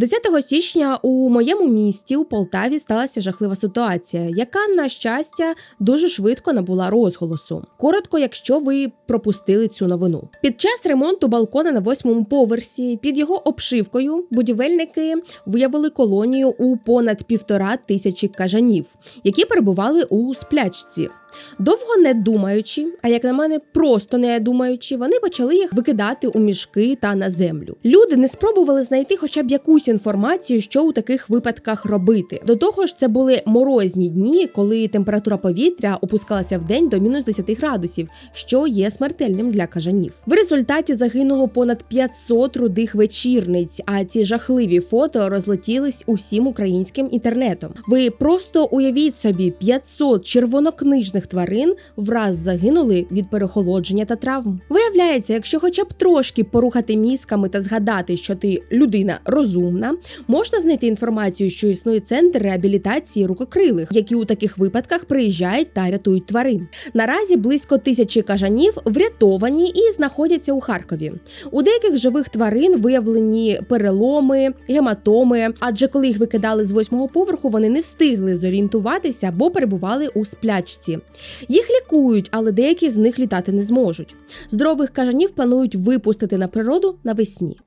10 січня у моєму місті у Полтаві сталася жахлива ситуація, яка, на щастя, дуже швидко набула розголосу. Коротко, якщо ви пропустили цю новину. Під час ремонту балкона на восьмому поверсі під його обшивкою будівельники виявили колонію у понад півтора тисячі кажанів, які перебували у сплячці. Довго не думаючи, а як на мене, просто не думаючи, вони почали їх викидати у мішки та на землю. Люди не спробували знайти хоча б якусь інформацію, що у таких випадках робити. До того ж, це були морозні дні, коли температура повітря опускалася в день до мінус 10 градусів, що є смертельним для кажанів. В результаті загинуло понад 500 рудих вечірниць. А ці жахливі фото розлетілись усім українським інтернетом. Ви просто уявіть собі 500 червонокнижних тварин враз загинули від перехолодження та травм. Виявляється, якщо хоча б трошки порухати мізками та згадати, що ти людина розумна, можна знайти інформацію, що існує центр реабілітації рукокрилих, які у таких випадках приїжджають та рятують тварин. Наразі близько тисячі кажанів врятовані і знаходяться у Харкові. У деяких живих тварин виявлені переломи, гематоми, адже коли їх викидали з восьмого поверху, вони не встигли зорієнтуватися, бо перебували у сплячці. Їх лікують, але деякі з них літати не зможуть. Здорових кажанів планують випустити на природу навесні.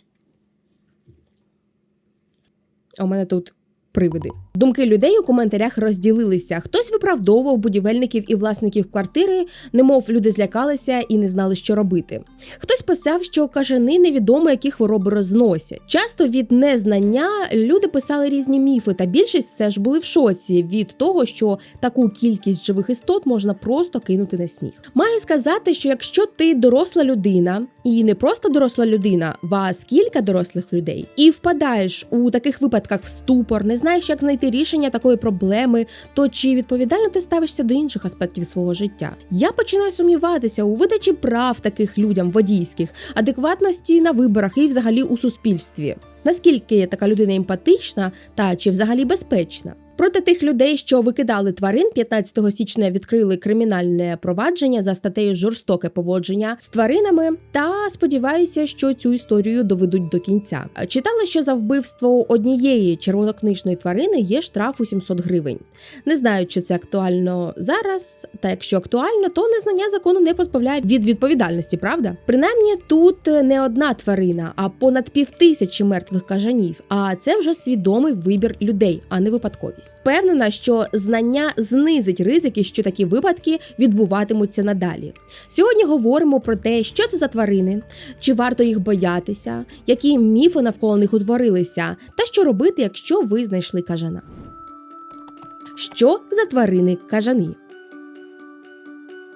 А у мене тут привиди. Думки людей у коментарях розділилися. Хтось виправдовував будівельників і власників квартири, немов люди злякалися і не знали, що робити. Хтось писав, що кажани невідомо, які хвороби розносять. Часто від незнання люди писали різні міфи, та більшість все ж були в шоці від того, що таку кількість живих істот можна просто кинути на сніг. Маю сказати, що якщо ти доросла людина, і не просто доросла людина, вас кілька дорослих людей, і впадаєш у таких випадках в ступор, не знаєш, як знайти рішення такої проблеми, то чи відповідально ти ставишся до інших аспектів свого життя? Я починаю сумніватися у видачі прав таких людям водійських, адекватності на виборах і взагалі у суспільстві. Наскільки така людина емпатична та чи взагалі безпечна? Проти тих людей, що викидали тварин, 15 січня відкрили кримінальне провадження за статтею жорстоке поводження з тваринами. Та сподіваюся, що цю історію доведуть до кінця. Читала, що за вбивство однієї червонокнижної тварини є штраф у 700 гривень. Не знаю, чи це актуально зараз. Та якщо актуально, то незнання закону не позбавляє від відповідальності, правда? Принаймні тут не одна тварина, а понад півтисячі мертвих кажанів. А це вже свідомий вибір людей, а не випадковість. Впевнена, що знання знизить ризики, що такі випадки відбуватимуться надалі. Сьогодні говоримо про те, що це за тварини, чи варто їх боятися, які міфи навколо них утворилися, та що робити, якщо ви знайшли кажана. Що за тварини кажани?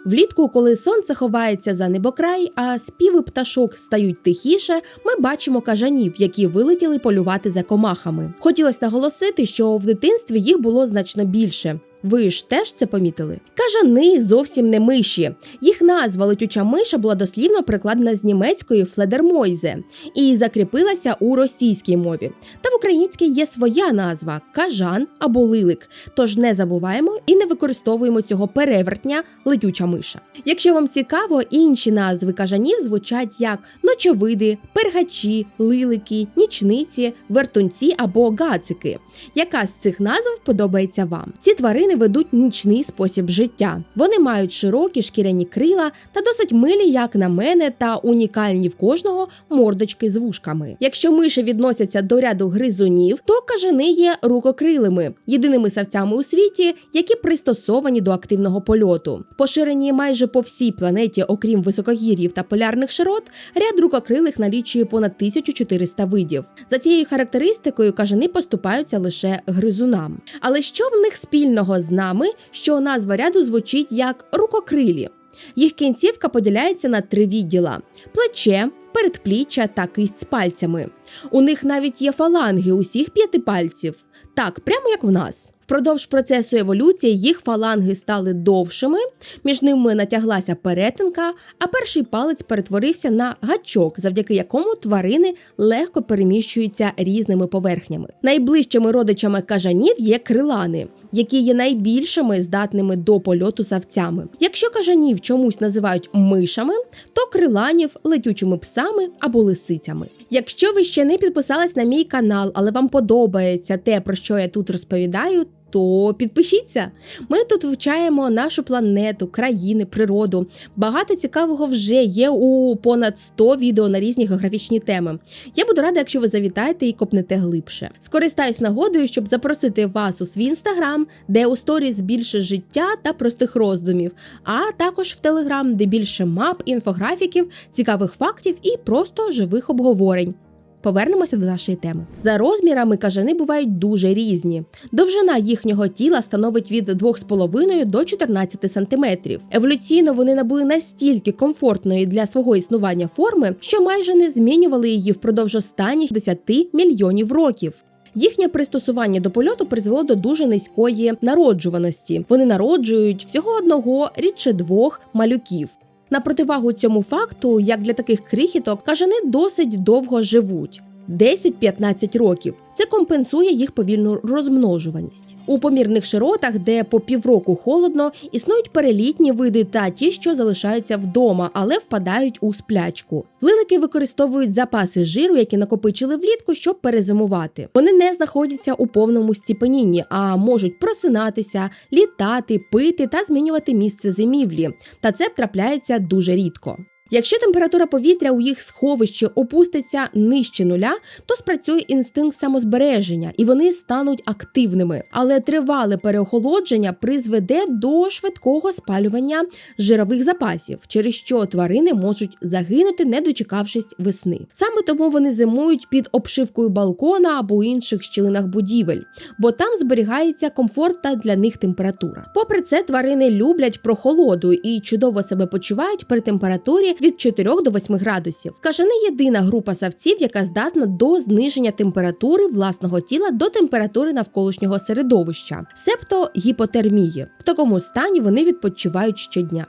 Влітку, коли сонце ховається за небокрай, а співи пташок стають тихіше, ми бачимо кажанів, які вилетіли полювати за комахами. Хотілося наголосити, що в дитинстві їх було значно більше. Ви ж теж це помітили? Кажани зовсім не миші. Їх назва летюча миша була дослівно прикладена з німецької фледермойзе і закріпилася у російській мові. Та в українській є своя назва кажан або лилик. Тож не забуваємо і не використовуємо цього перевертня летюча миша. Якщо вам цікаво, інші назви кажанів звучать як ночовиди, пергачі, лилики, нічниці, вертунці або гацики. Яка з цих назв подобається вам? Ці тварини ведуть нічний спосіб життя. Вони мають широкі шкіряні крила та досить милі, як на мене, та унікальні в кожного мордочки з вушками. Якщо миші відносяться до ряду гризунів, то кажани є рукокрилими, єдиними савцями у світі, які пристосовані до активного польоту. Поширені майже по всій планеті, окрім високогір'їв та полярних широт, ряд рукокрилих налічує понад 1400 видів. За цією характеристикою кажани поступаються лише гризунам. Але що в них спільного з нами, що назва ряду звучить як рукокрилі? Їх кінцівка поділяється на три відділа: плече, передпліччя та кисть з пальцями. У них навіть є фаланги усіх п'яти пальців. Так, прямо як в нас. Впродовж процесу еволюції їх фаланги стали довшими, між ними натяглася перетинка, а перший палець перетворився на гачок, завдяки якому тварини легко переміщуються різними поверхнями. Найближчими родичами кажанів є крилани, які є найбільшими здатними до польоту савцями. Якщо кажанів чомусь називають мишами, то криланів летючими псами або лисицями. Якщо ви ще не підписались на мій канал, але вам подобається те, про що я тут розповідаю, то підпишіться. Ми тут вивчаємо нашу планету, країни, природу. Багато цікавого вже є у понад 100 відео на різні географічні теми. Я буду рада, якщо ви завітаєте і копнете глибше. Скористаюсь нагодою, щоб запросити вас у свій інстаграм, де у сторіс більше життя та простих роздумів, а також в телеграм, де більше мап, інфографіків, цікавих фактів і просто живих обговорень. Повернемося до нашої теми. За розмірами кажани бувають дуже різні. Довжина їхнього тіла становить від 2,5 до 14 см. Еволюційно вони набули настільки комфортної для свого існування форми, що майже не змінювали її впродовж останніх 10 мільйонів років. Їхнє пристосування до польоту призвело до дуже низької народжуваності. Вони народжують всього одного, рідше двох малюків. На противагу цьому факту, як для таких крихіток, кажани досить довго живуть. 10-15 років. Це компенсує їх повільну розмножуваність. У помірних широтах, де по півроку холодно, існують перелітні види та ті, що залишаються вдома, але впадають у сплячку. Лилики використовують запаси жиру, які накопичили влітку, щоб перезимувати. Вони не знаходяться у повному стіпенінні, а можуть просинатися, літати, пити та змінювати місце зимівлі. Та це трапляється дуже рідко. Якщо температура повітря у їх сховищі опуститься нижче нуля, то спрацює інстинкт самозбереження і вони стануть активними. Але тривале переохолодження призведе до швидкого спалювання жирових запасів, через що тварини можуть загинути, не дочекавшись весни. Саме тому вони зимують під обшивкою балкона або інших щілинах будівель, бо там зберігається комфортна для них температура. Попри це, тварини люблять прохолоду і чудово себе почувають при температурі від 4 до 8 градусів. Кажани єдина група савців, яка здатна до зниження температури власного тіла до температури навколишнього середовища, себто гіпотермії. В такому стані вони відпочивають щодня.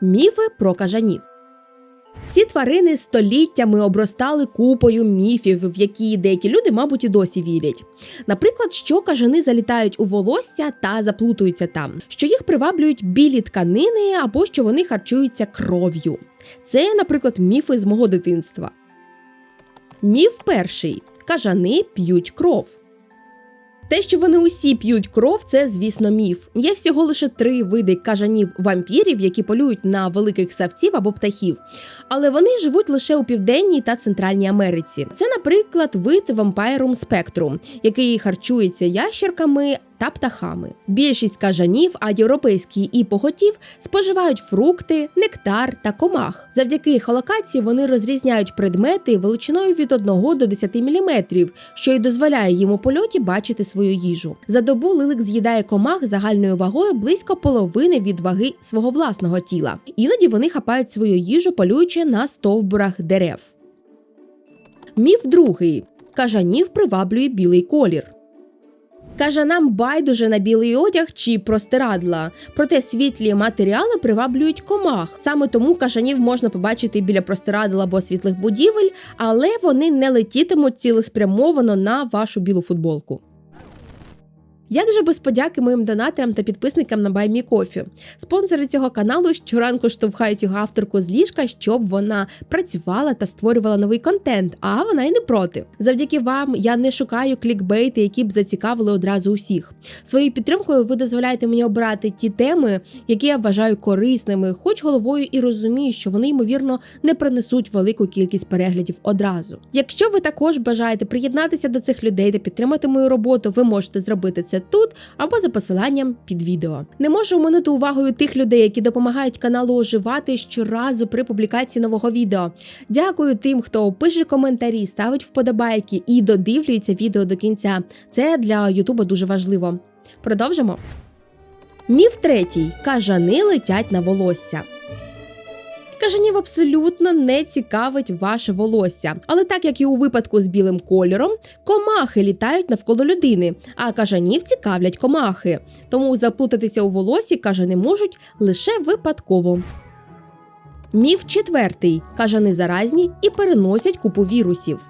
Міфи про кажанів. Ці тварини століттями обростали купою міфів, в які деякі люди, мабуть, і досі вірять. Наприклад, що кажани залітають у волосся та заплутуються там, що їх приваблюють білі тканини або що вони харчуються кров'ю. Це, наприклад, міфи з мого дитинства. Міф перший кажани п'ють кров. Те, що вони усі п'ють кров, це, звісно, міф. Є всього лише три види кажанів вампірів, які полюють на великих савців або птахів, але вони живуть лише у південній та центральній Америці. Це, наприклад, вид вампайрум спектрум, який харчується ящерками, та птахами. Більшість кажанів, а європейські і поготів споживають фрукти, нектар та комах. Завдяки холокації вони розрізняють предмети величиною від 1 до 10 мм, що й дозволяє їм у польоті бачити свою їжу. За добу лилик з'їдає комах загальною вагою близько половини від ваги свого власного тіла. Іноді вони хапають свою їжу, полюючи на стовбурах дерев. Міф другий. Кажанів приваблює білий колір. Каже, нам байдуже на білий одяг чи простирадла. Проте світлі матеріали приваблюють комах. Саме тому кажанів можна побачити біля простирадла або світлих будівель, але вони не летітимуть цілеспрямовано на вашу білу футболку. Як же без подяки моїм донаторам та підписникам на BuyMeCoffee? Спонсори цього каналу щоранку штовхають його авторку з ліжка, щоб вона працювала та створювала новий контент, а вона й не проти. Завдяки вам я не шукаю клікбейти, які б зацікавили одразу усіх. Своєю підтримкою ви дозволяєте мені обрати ті теми, які я вважаю корисними, хоч головою і розумію, що вони ймовірно не принесуть велику кількість переглядів одразу. Якщо ви також бажаєте приєднатися до цих людей та підтримати мою роботу, ви можете зробити це тут або за посиланням під відео. Не можу оминути увагою тих людей, які допомагають каналу оживати щоразу при публікації нового відео. Дякую тим, хто пише коментарі, ставить вподобайки і додивлюється відео до кінця. Це для Ютуба дуже важливо. Продовжимо. Міф третій: кажани летять на волосся. Кажанів абсолютно не цікавить ваше волосся. Але так як і у випадку з білим кольором, комахи літають навколо людини, а кажанів цікавлять комахи. Тому заплутатися у волосі кажани можуть лише випадково. Міф четвертий: кажани заразні і переносять купу вірусів.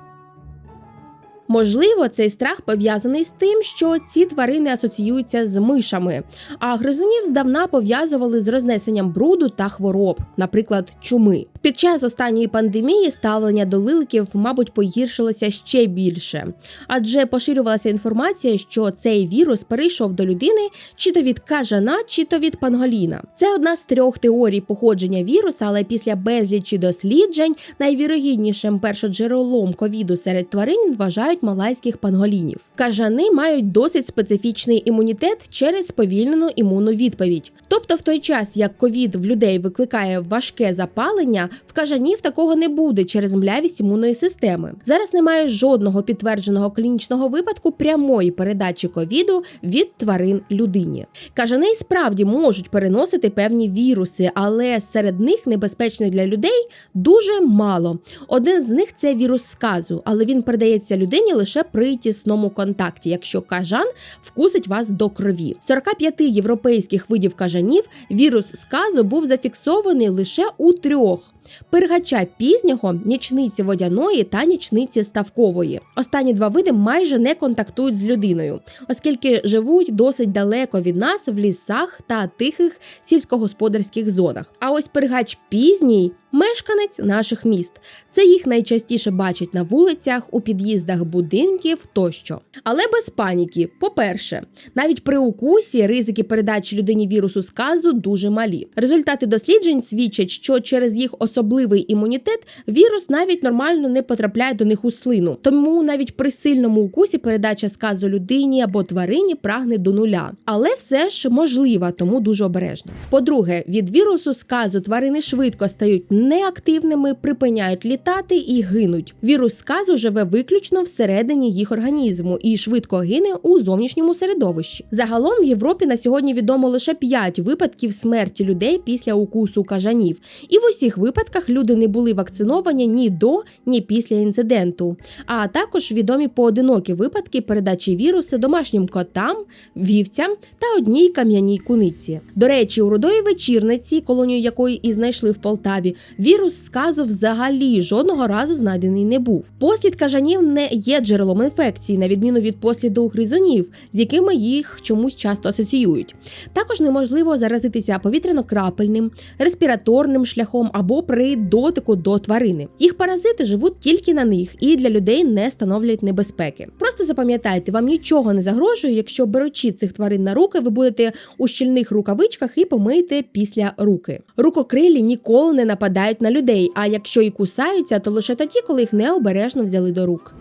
Можливо, цей страх пов'язаний з тим, що ці тварини асоціюються з мишами, а гризунів здавна пов'язували з рознесенням бруду та хвороб, наприклад, чуми. Під час останньої пандемії ставлення до лиликів, мабуть, погіршилося ще більше, адже поширювалася інформація, що цей вірус перейшов до людини чи то від кажана, чи то від панголіна. Це одна з трьох теорій походження віруса, але після безлічі досліджень найвірогіднішим першоджерелом ковіду серед тварин вважають малайських панголінів. Кажани мають досить специфічний імунітет через сповільнену імунну відповідь. Тобто, в той час, як ковід в людей викликає важке запалення, в кажанів такого не буде через млявість імунної системи. Зараз немає жодного підтвердженого клінічного випадку прямої передачі ковіду від тварин людині. Кажани справді можуть переносити певні віруси, але серед них небезпечних для людей дуже мало. Один з них це вірус сказу, але він передається людині лише при тісному контакті, якщо кажан вкусить вас до крові. 45 європейських видів кажанів вірус сказу був зафіксований лише у трьох. Пиргача пізнього, нічниці водяної та нічниці ставкової. Останні два види майже не контактують з людиною, оскільки живуть досить далеко від нас в лісах та тихих сільськогосподарських зонах. А ось пиргач пізній мешканець наших міст. Це їх найчастіше бачать на вулицях, у під'їздах будинків тощо. Але без паніки. По-перше, навіть при укусі ризики передачі людині вірусу сказу дуже малі. Результати досліджень свідчать, що через їх особливий імунітет вірус навіть нормально не потрапляє до них у слину. Тому навіть при сильному укусі передача сказу людині або тварині прагне до нуля. Але все ж можлива, тому дуже обережно. По-друге, від вірусу сказу тварини швидко стають неактивними, припиняють літати і гинуть. Вірус сказу живе виключно всередині їх організму і швидко гине у зовнішньому середовищі. Загалом в Європі на сьогодні відомо лише 5 випадків смерті людей після укусу кажанів, і в усіх випадках люди не були вакциновані ні до, ні після інциденту. А також відомі поодинокі випадки передачі вірусу домашнім котам, вівцям та одній кам'яній куниці. До речі, у рудої вечірниці, колонію якої і знайшли в Полтаві, вірус сказу взагалі жодного разу знайдений не був. Послід кажанів не є джерелом інфекції, на відміну від посліду гризунів, з якими їх чомусь часто асоціюють. Також неможливо заразитися повітряно-крапельним, респіраторним шляхом або при дотику до тварини. Їх паразити живуть тільки на них і для людей не становлять небезпеки. Просто запам'ятайте, вам нічого не загрожує, якщо беручи цих тварин на руки, ви будете у щільних рукавичках і помиєте після руки. Рукокрилі ніколи не нападають на людей, а якщо і кусаються, то лише тоді, коли їх необережно взяли до рук.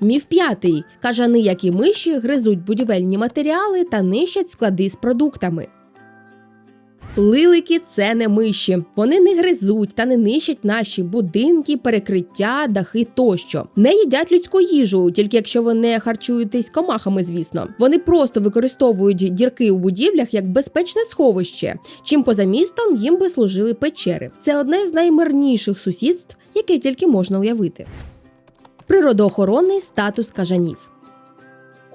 Міф п'ятий. Кажани, як і миші, гризуть будівельні матеріали та нищать склади з продуктами. Лилики це не миші. Вони не гризуть та не нищать наші будинки, перекриття, дахи тощо. Не їдять людську їжу, тільки якщо ви не харчуєтесь комахами, звісно. Вони просто використовують дірки у будівлях як безпечне сховище, чим поза містом їм би служили печери. Це одне з наймирніших сусідств, яке тільки можна уявити. Природоохоронний статус кажанів.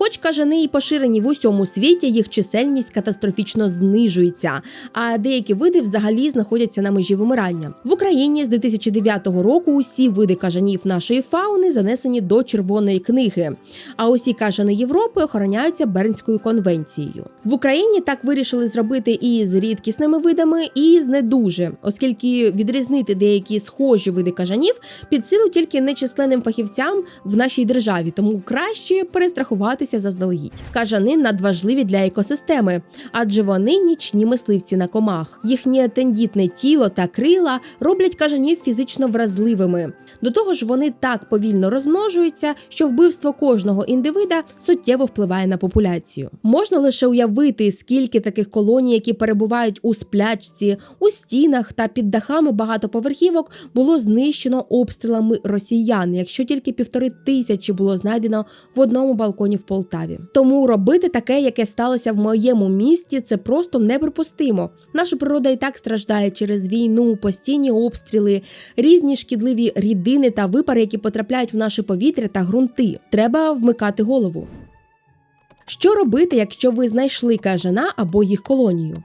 Хоч кажани і поширені в усьому світі, їх чисельність катастрофічно знижується, а деякі види взагалі знаходяться на межі вимирання. В Україні з 2009 року усі види кажанів нашої фауни занесені до червоної книги. А усі кажани Європи охороняються Бернською конвенцією. В Україні так вирішили зробити і з рідкісними видами, і з недуже, оскільки відрізнити деякі схожі види кажанів під силу тільки нечисленним фахівцям в нашій державі, тому краще перестрахуватися заздалегідь. Кажани надважливі для екосистеми, адже вони нічні мисливці на комах. Їхнє тендітне тіло та крила роблять кажанів фізично вразливими. До того ж, вони так повільно розмножуються, що вбивство кожного індивида суттєво впливає на популяцію. Можна лише уявити, скільки таких колоній, які перебувають у сплячці, у стінах та під дахами багатоповерхівок, було знищено обстрілами росіян, якщо тільки півтори тисячі було знайдено в одному балконі в Полтаві. Полтаві. Тому робити таке, яке сталося в моєму місті, це просто неприпустимо. Наша природа і так страждає через війну, постійні обстріли, різні шкідливі рідини та випари, які потрапляють в наше повітря та ґрунти. Треба вмикати голову. Що робити, якщо ви знайшли кажана або їх колонію?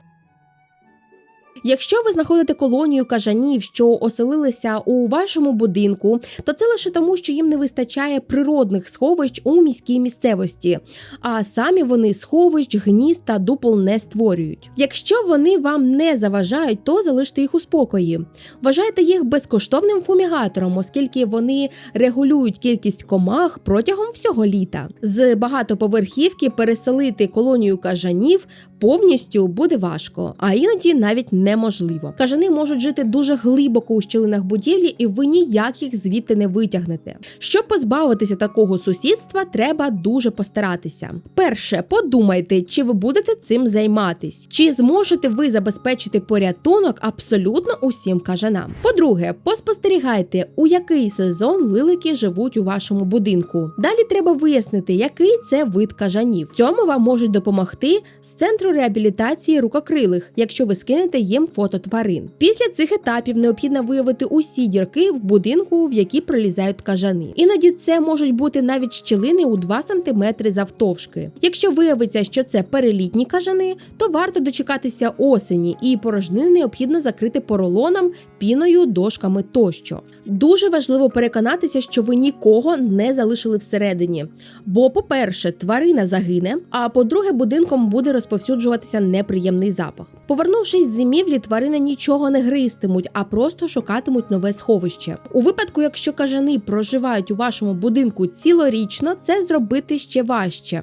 Якщо ви знаходите колонію кажанів, що оселилися у вашому будинку, то це лише тому, що їм не вистачає природних сховищ у міській місцевості, а самі вони сховищ, гнізд та дупол не створюють. Якщо вони вам не заважають, то залиште їх у спокої. Вважайте їх безкоштовним фумігатором, оскільки вони регулюють кількість комах протягом всього літа. З багатоповерхівки переселити колонію кажанів повністю буде важко, а іноді навіть неможливо. Кажани можуть жити дуже глибоко у щілинах будівлі, і ви ніяк їх звідти не витягнете. Щоб позбавитися такого сусідства, треба дуже постаратися. Перше, подумайте, чи ви будете цим займатись, чи зможете ви забезпечити порятунок абсолютно усім кажанам. По-друге, поспостерігайте, у який сезон лилики живуть у вашому будинку. Далі треба вияснити, який це вид кажанів. В цьому вам можуть допомогти з центру реабілітації рукокрилих, якщо ви скинете їм фото тварин. Після цих етапів необхідно виявити усі дірки в будинку, в які пролізають кажани. Іноді це можуть бути навіть щілини у 2 см завтовшки. Якщо виявиться, що це перелітні кажани, то варто дочекатися осені, і порожнини необхідно закрити поролоном, піною, дошками тощо. Дуже важливо переконатися, що ви нікого не залишили всередині. Бо, по-перше, тварина загине, а по-друге, будинком буде розповсюджуватися неприємний запах. Повернувшись з зимівлі, тварини нічого не гристимуть, а просто шукатимуть нове сховище. У випадку, якщо кажани проживають у вашому будинку цілорічно, це зробити ще важче.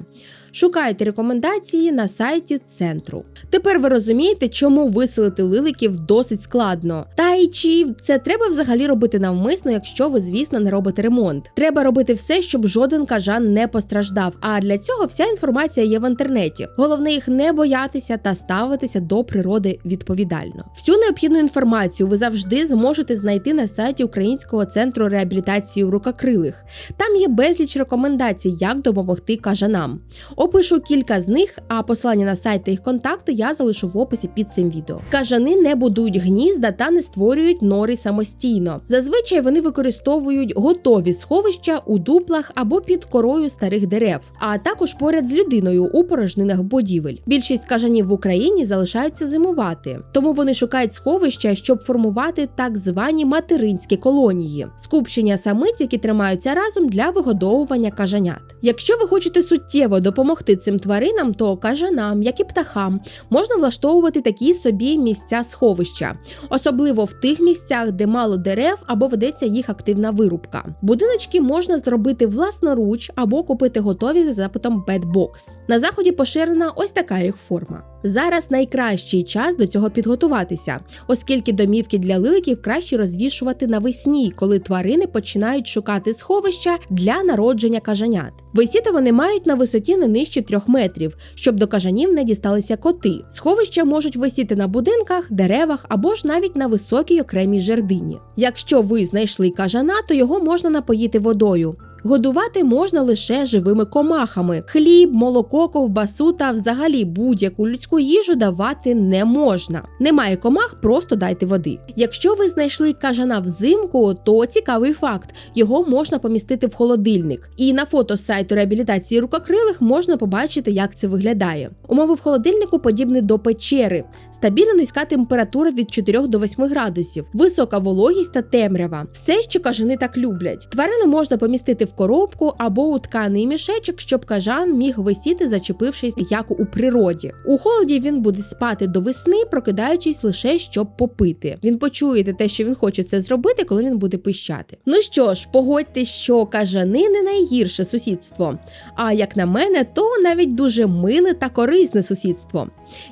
Шукайте рекомендації на сайті центру. Тепер ви розумієте, чому виселити лиликів досить складно. Та й чи це треба взагалі робити навмисно, якщо ви, звісно, не робите ремонт. Треба робити все, щоб жоден кажан не постраждав. А для цього вся інформація є в інтернеті. Головне їх не боятися та ставитися до природи відповідально. Всю необхідну інформацію ви завжди зможете знайти на сайті Українського центру реабілітації рукокрилих. Там є безліч рекомендацій, як допомогти кажанам. Опишу кілька з них, а посилання на сайт та їх контакти я залишу в описі під цим відео. Кажани не будують гнізда та не створюють нори самостійно. Зазвичай вони використовують готові сховища у дуплах або під корою старих дерев, а також поряд з людиною у порожнинах будівель. Більшість кажанів в Україні залишаються зимувати, тому вони шукають сховища, щоб формувати так звані материнські колонії, скупчення самиць, які тримаються разом для вигодовування кажанят. Якщо ви хочете суттєво допомогти цим тваринам, то кажанам, як і птахам, можна влаштовувати такі собі місця сховища, особливо в тих місцях, де мало дерев або ведеться їх активна вирубка. Будиночки можна зробити власноруч або купити готові за запитом Bedbox. На заході поширена ось така їх форма. Зараз найкращий час до цього підготуватися, оскільки домівки для лиликів краще розвішувати навесні, коли тварини починають шукати сховища для народження кажанят. Висіти вони мають на висоті не нижче трьох метрів, щоб до кажанів не дісталися коти. Сховища можуть висіти на будинках, деревах або ж навіть на високій окремій жердині. Якщо ви знайшли кажана, то його можна напоїти водою. Годувати можна лише живими комахами. Хліб, молоко, ковбасу та взагалі будь-яку людську їжу давати не можна. Немає комах, просто дайте води. Якщо ви знайшли кажана взимку, то цікавий факт: його можна помістити в холодильник. І на фото з сайту реабілітації рукокрилих можна побачити, як це виглядає. Умови в холодильнику подібні до печери. Стабільно низька температура від 4 до 8 градусів, висока вологість та темрява. Все, що кажани так люблять. Тварину можна помістити в коробку або у тканий мішечок, щоб кажан міг висіти, зачепившись як у природі. У холоді він буде спати до весни, прокидаючись лише щоб попити. Він почуєте те, що він хоче це зробити, коли він буде пищати. Ну що ж, погодьтесь, що кажани не найгірше сусідство. А як на мене, то навіть дуже миле та корисне сусідство.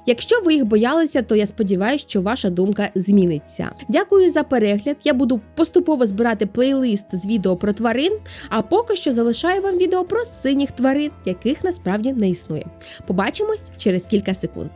Якщо ви їх боялися, то я сподіваюся, що ваша думка зміниться. Дякую за перегляд. Я буду поступово збирати плейлист з відео про тварин. А поки що залишаю вам відео про синіх тварин, яких насправді не існує. Побачимось через кілька секунд.